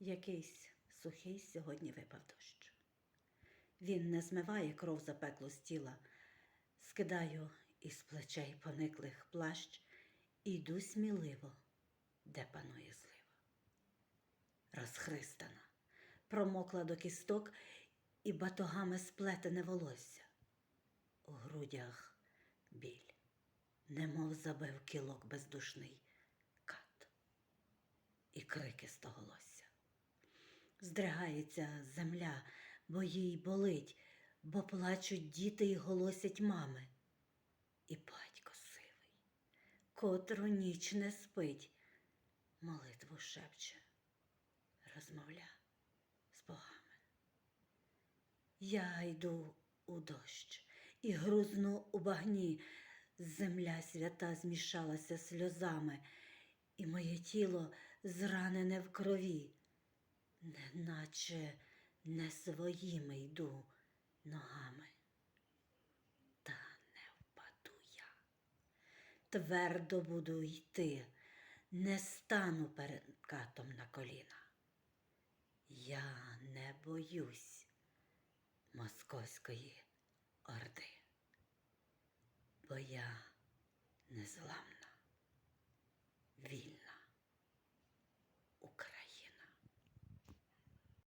Якийсь сухий сьогодні випав дощ. Він не змиває кров запеклу з тіла, скидаю із плечей пониклих плащ і йду сміливо, де панує злива. Розхристана, промокла до кісток і батогами сплетене волосся. У грудях біль, немов забив кілок бездушний кат і крики стоголосся. Здригається земля, бо їй болить, бо плачуть діти і голосять мами. І батько сивий, котру ніч не спить, молитву шепче, розмовля з богами. Я йду у дощ і грузну у багні. Земля свята змішалася сльозами, і моє тіло зранене в крові, неначе не своїми йду ногами. Та не впаду я. Твердо буду йти, не стану перед катом на коліна. Я не боюсь московської орди, бо я незламна.